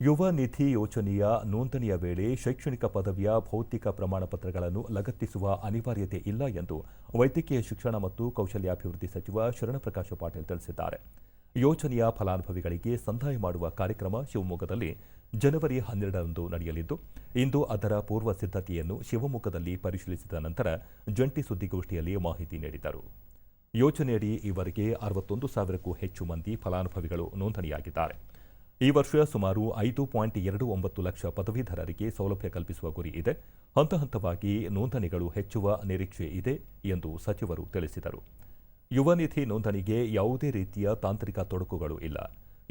ಯುವ ನಿಧಿ ಯೋಜನೆಯ ನೋಂದಣಿಯ ವೇಳೆ ಶೈಕ್ಷಣಿಕ ಪದವಿಯ ಭೌತಿಕ ಪ್ರಮಾಣ ಪತ್ರಗಳನ್ನು ಲಗತ್ತಿಸುವ ಅನಿವಾರ್ಯತೆ ಇಲ್ಲ ಎಂದು ವೈದ್ಯಕೀಯ ಶಿಕ್ಷಣ ಮತ್ತು ಕೌಶಲ್ಯಾಭಿವೃದ್ಧಿ ಸಚಿವ ಶರಣಪ್ರಕಾಶ ಪಾಟೀಲ್ ತಿಳಿಸಿದ್ದಾರೆ. ಯೋಜನೆಯ ಫಲಾನುಭವಿಗಳಿಗೆ ಸಂದಾಯ ಮಾಡುವ ಕಾರ್ಯಕ್ರಮ ಶಿವಮೊಗ್ಗದಲ್ಲಿ ಜನವರಿ ಹನ್ನೆರಡರಂದು ನಡೆಯಲಿದ್ದು, ಇಂದು ಅದರ ಪೂರ್ವ ಸಿದ್ಧತೆಯನ್ನು ಶಿವಮೊಗ್ಗದಲ್ಲಿ ಪರಿಶೀಲಿಸಿದ ನಂತರ ಜಂಟಿ ಸುದ್ದಿಗೋಷ್ಠಿಯಲ್ಲಿ ಮಾಹಿತಿ ನೀಡಿದರು. ಯೋಜನೆಯಡಿ ಈವರೆಗೆ ಅರವತ್ತೊಂದು ಸಾವಿರಕ್ಕೂ ಹೆಚ್ಚು ಮಂದಿ ಫಲಾನುಭವಿಗಳು ನೋಂದಣಿಯಾಗಿದ್ದಾರೆ. ಈ ವರ್ಷ ಸುಮಾರು ಐದು ಪಾಯಿಂಟ್ ಎರಡು ಒಂಬತ್ತು ಲಕ್ಷ ಪದವೀಧರರಿಗೆ ಸೌಲಭ್ಯ ಕಲ್ಪಿಸುವ ಗುರಿ ಇದೆ. ಹಂತ ಹಂತವಾಗಿ ನೋಂದಣಿಗಳು ಹೆಚ್ಚುವ ನಿರೀಕ್ಷೆ ಇದೆ ಎಂದು ಸಚಿವರು ತಿಳಿಸಿದರು. ಯುವ ನಿಧಿ ನೋಂದಣಿಗೆ ಯಾವುದೇ ರೀತಿಯ ತಾಂತ್ರಿಕ ತೊಡಕುಗಳು ಇಲ್ಲ.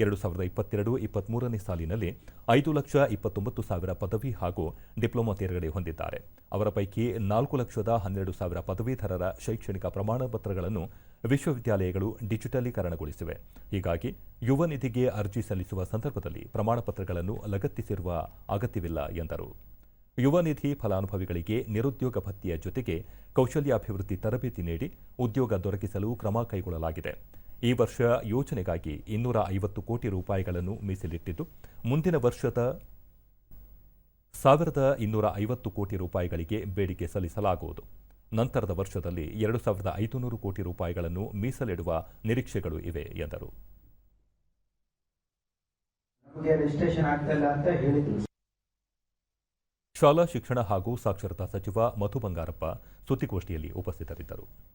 ಎರಡು ಸಾವಿರದ ಇಪ್ಪತ್ತೆರಡು ಇಪ್ಪತ್ಮೂರನೇ ಸಾಲಿನಲ್ಲಿ ಐದು ಲಕ್ಷ ಇಪ್ಪತ್ತೊಂಬತ್ತು ಸಾವಿರ ಪದವಿ ಹಾಗೂ ಡಿಪ್ಲೊಮಾ ತೇರ್ಗಡೆ ಹೊಂದಿದ್ದಾರೆ. ಅವರ ಪೈಕಿ ನಾಲ್ಕು ಲಕ್ಷದ ಹನ್ನೆರಡು ಸಾವಿರ ಪದವೀಧರರ ಶೈಕ್ಷಣಿಕ ಪ್ರಮಾಣ ಪತ್ರಗಳನ್ನು ವಿಶ್ವವಿದ್ಯಾಲಯಗಳು ಡಿಜಿಟಲೀಕರಣಗೊಳಿಸಿವೆ. ಹೀಗಾಗಿ ಯುವ ನಿಧಿಗೆ ಅರ್ಜಿ ಸಲ್ಲಿಸುವ ಸಂದರ್ಭದಲ್ಲಿ ಪ್ರಮಾಣ ಪತ್ರಗಳನ್ನು ಲಗತ್ತಿಸಿರುವ ಅಗತ್ಯವಿಲ್ಲ ಎಂದರು. ಯುವ ನಿಧಿ ಫಲಾನುಭವಿಗಳಿಗೆ ನಿರುದ್ಯೋಗ ಭತ್ಯೆಯ ಜೊತೆಗೆ ಕೌಶಲ್ಯಾಭಿವೃದ್ಧಿ ತರಬೇತಿ ನೀಡಿ ಉದ್ಯೋಗ ದೊರಕಿಸಲು ಕ್ರಮ ಕೈಗೊಳ್ಳಲಾಗಿದೆ. ಈ ವರ್ಷ ಯೋಜನೆಗಾಗಿ ಇನ್ನೂರ ಐವತ್ತು ಕೋಟಿ ರೂಪಾಯಿಗಳನ್ನು ಮೀಸಲಿಟ್ಟಿದ್ದು ಮುಂದಿನ ವರ್ಷದ ಸಾವಿರದ ಇನ್ನೂರ ಐವತ್ತು ಕೋಟಿ ರೂಪಾಯಿಗಳಿಗೆ ಬೇಡಿಕೆ ಸಲ್ಲಿಸಲಾಗುವುದು. ನಂತರದ ವರ್ಷದಲ್ಲಿ ಎರಡು ಸಾವಿರದ ಐದುನೂರು ಕೋಟಿ ರೂಪಾಯಿಗಳನ್ನು ಮೀಸಲಿಡುವ ನಿರೀಕ್ಷೆಗಳು ಇವೆ ಎಂದರು. ಶಾಲಾ ಶಿಕ್ಷಣ ಹಾಗೂ ಸಾಕ್ಷರತಾ ಸಚಿವ ಮಧು ಬಂಗಾರಪ್ಪ ಸುದ್ದಿಗೋಷ್ಠಿಯಲ್ಲಿ ಉಪಸ್ಥಿತರಿದ್ದರು.